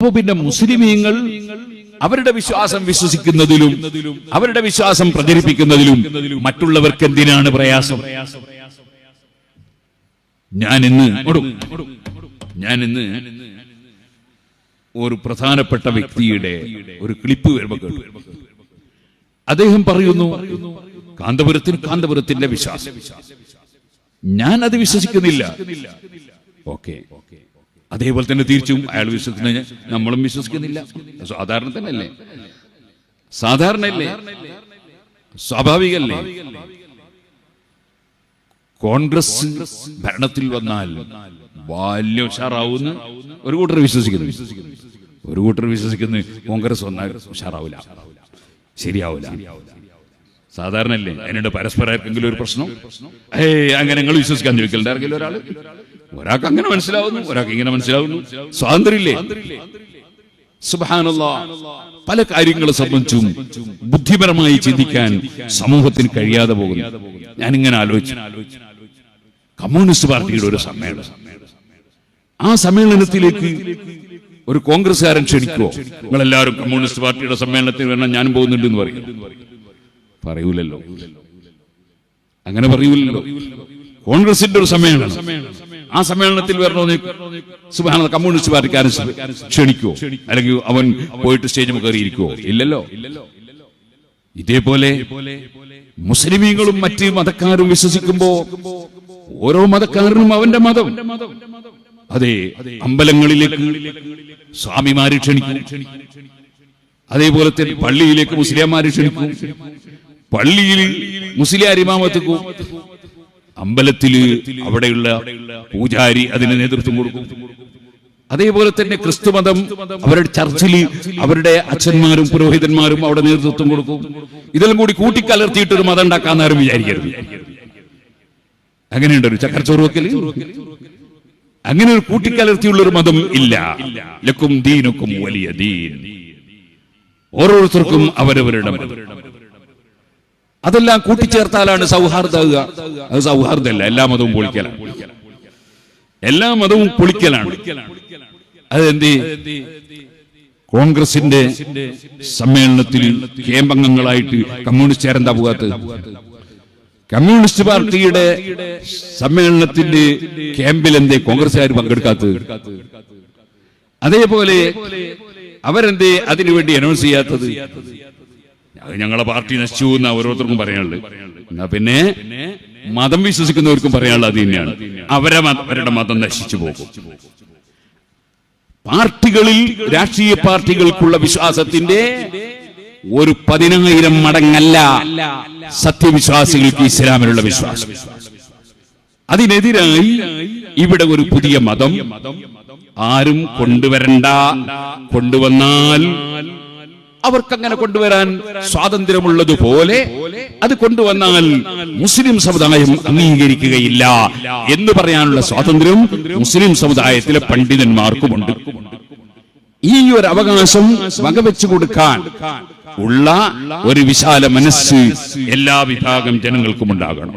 അപ്പൊ പിന്നെ മുസ്ലിമീങ്ങൾ അവരുടെ വിശ്വാസം വിശ്വസിക്കുന്നതിലും അവരുടെ വിശ്വാസം പ്രചരിപ്പിക്കുന്നതിലും മറ്റുള്ളവർക്ക് എന്തിനാണ് പ്രയാസം? ഞാൻ ഇന്ന് ഞാൻ ഇന്ന് ഒരു പ്രധാനപ്പെട്ട വ്യക്തിയുടെ ഒരു ക്ലിപ്പ് വരുമ്പോൾ അദ്ദേഹം പറയുന്നു കാന്തപുരത്തിന് കാന്തപുരത്തിന്റെ വിശ്വാസം. ഞാൻ അത് വിശ്വസിക്കുന്നില്ല. Okay okay. അതേപോലെ തന്നെ തിരിച്ചും അയാൾ വിശ്വസിക്കുന്ന നമ്മളും വിശ്വസിക്കുന്നില്ല. സാധാരണ തന്നെയല്ലേ സാധാരണയല്ലേ? സ്വാഭാവികല്ലേ? കോൺഗ്രസ് ഭരണത്തിൽ വന്നാൽ വലിയ ഉഷാറാവുന്ന ഒരു കൂട്ടർ വിശ്വസിക്കുന്നു. ഒരു കൂട്ടർ വിശ്വസിക്കുന്നു കോൺഗ്രസ് വന്നാൽ ഉഷാറാവില്ല. ശരിയാവില്ല. സാധാരണ അല്ലേ അതിനുണ്ട് പരസ്പരം ഒരു പ്രശ്നം? ഏയ് അങ്ങനെ നിങ്ങൾ വിശ്വസിക്കാൻ ചോദിക്കലുണ്ട് ആർക്കെങ്കിലും ഒരാൾ ഒരാൾക്ക് അങ്ങനെ മനസ്സിലാവുന്നു ഒരാൾക്ക് ഇങ്ങനെ മനസ്സിലാവുന്നു. സ്വാതന്ത്ര്യമില്ലേ? സുബാനുള്ള പല കാര്യങ്ങളെ സംബന്ധിച്ചും ബുദ്ധിപരമായി ചിന്തിക്കാൻ സമൂഹത്തിന് കഴിയാതെ പോകുന്നു. ഞാനിങ്ങനെ ആലോചിച്ചു. കമ്മ്യൂണിസ്റ്റ് പാർട്ടിയുടെ ഒരു സമ്മേളനം. ആ സമ്മേളനത്തിലേക്ക് ഒരു കോൺഗ്രസ്സുകാരൻ ക്ഷണിക്കുവോ? നിങ്ങളെല്ലാവരും കമ്മ്യൂണിസ്റ്റ് പാർട്ടിയുടെ സമ്മേളനത്തിൽ വേണം ഞാൻ പോകുന്നുണ്ട് എന്ന് പറയും. പറയൂലല്ലോ. അങ്ങനെ പറയൂലല്ലോ. കോൺഗ്രസിന്റെ ഒരു സമ്മേളനം. ആ സമ്മേളനത്തിൽ വരണമെന്ന് സുബാന കമ്മ്യൂണിസ്റ്റ് പാർട്ടിക്കാരൻ ക്ഷണിക്കുവോ? അല്ലെങ്കിൽ അവൻ പോയിട്ട് സ്റ്റേജ് കയറിയിരിക്കുവോ ഇല്ലല്ലോ. ഇതേപോലെ മുസ്ലിമീങ്ങളും മറ്റ് മതക്കാരും വിശ്വസിക്കുമ്പോ ഓരോ മതക്കാരനും അവന്റെ മതം. അതെ അമ്പലങ്ങളിലേക്ക് സ്വാമിമാരെ ക്ഷണിക്കും. അതേപോലെ തന്നെ പള്ളിയിലേക്ക് മുസ്ലിംമാരെ ക്ഷണിക്കും. പള്ളിയിൽ മുസ്ലിം ഇമാമത്തുക്കും അമ്പലത്തിൽ അവിടെയുള്ള പൂജാരി അതിന് നേതൃത്വം കൊടുക്കും. അതേപോലെ തന്നെ ക്രിസ്തുമതം അവരുടെ ചർച്ചിൽ അവരുടെ അച്ഛന്മാരും പുരോഹിതന്മാരും അവിടെ നേതൃത്വം കൊടുക്കും. ഇതെല്ലാം കൂടി കൂട്ടിക്കലർത്തിയിട്ട് ഒരു മതം ഉണ്ടാക്കാന്ന് ആരും വിചാരിക്കരുത്. അങ്ങനെയുണ്ട് ഒരു ചക്കരച്ചോറ് വെക്കൽ അങ്ങനെ ഒരു കൂട്ടിക്കലർത്തിയുള്ള ഒരു മതം ഇല്ല. ലക്കും ദീനുക്കും വലിയ ദീൻ. ഓരോരുത്തർക്കും അവരവരുടെ മതം. അതെല്ലാം കൂട്ടിച്ചേർത്താലാണ് സൗഹാർദ്ദമാകുക അത് സൗഹാർദ്ദമല്ല എല്ലാ മതവും പൊളിക്കലാണ്. എല്ലാ മതവും പൊളിക്കലാണ്. അതെന്ത് കോൺഗ്രസിന്റെ സമ്മേളനത്തിൽ കേമ്പംഗങ്ങളായിട്ട് കമ്മ്യൂണിസ്റ്റ് ചേരന്താ പോകാത്തത്? കമ്മ്യൂണിസ്റ്റ് പാർട്ടിയുടെ സമ്മേളനത്തിന്റെ ക്യാമ്പിൽ എന്തേ കോൺഗ്രസ്സുകാർ പങ്കെടുക്കാത്തത്? അതേപോലെ അവരെന്തേ അതിനുവേണ്ടി അനൗൺസ് ചെയ്യാത്തത്? അത് ഞങ്ങളെ പാർട്ടി നശിച്ചു എന്ന് ഓരോരുത്തർക്കും പറയാനുള്ളത് എന്നാ പിന്നെ മതം വിശ്വസിക്കുന്നവർക്കും പറയാനുള്ളത് അത് തന്നെയാണ്. അവരെ അവരുടെ മതം നശിച്ചു പോകും. പാർട്ടികളിൽ രാഷ്ട്രീയ പാർട്ടികൾക്കുള്ള വിശ്വാസത്തിന്റെ ഒരു പതിനായിരം മടങ്ങല്ല സത്യവിശ്വാസികൾക്ക് ഇസ്ലാമിലുള്ള വിശ്വാസം. അതിനെതിരായി ഇവിടെ ഒരു പുതിയ മതം ആരും കൊണ്ടുവരണ്ട കൊണ്ടുവന്നാൽ അവർക്കങ്ങനെ കൊണ്ടുവരാൻ സ്വാതന്ത്ര്യമുള്ളതുപോലെ അത് കൊണ്ടുവന്നാൽ മുസ്ലിം സമുദായം അംഗീകരിക്കുകയില്ല എന്ന് പറയാനുള്ള സ്വാതന്ത്ര്യം മുസ്ലിം സമുദായത്തിലെ പണ്ഡിതന്മാർക്കുമുണ്ട്. ഈ ഒരു അവകാശം വകവെച്ചു കൊടുക്കാൻ ഉള്ള ഒരു വിശാല മനസ്സ് എല്ലാ വിഭാഗം ജനങ്ങൾക്കും ഉണ്ടാകണം.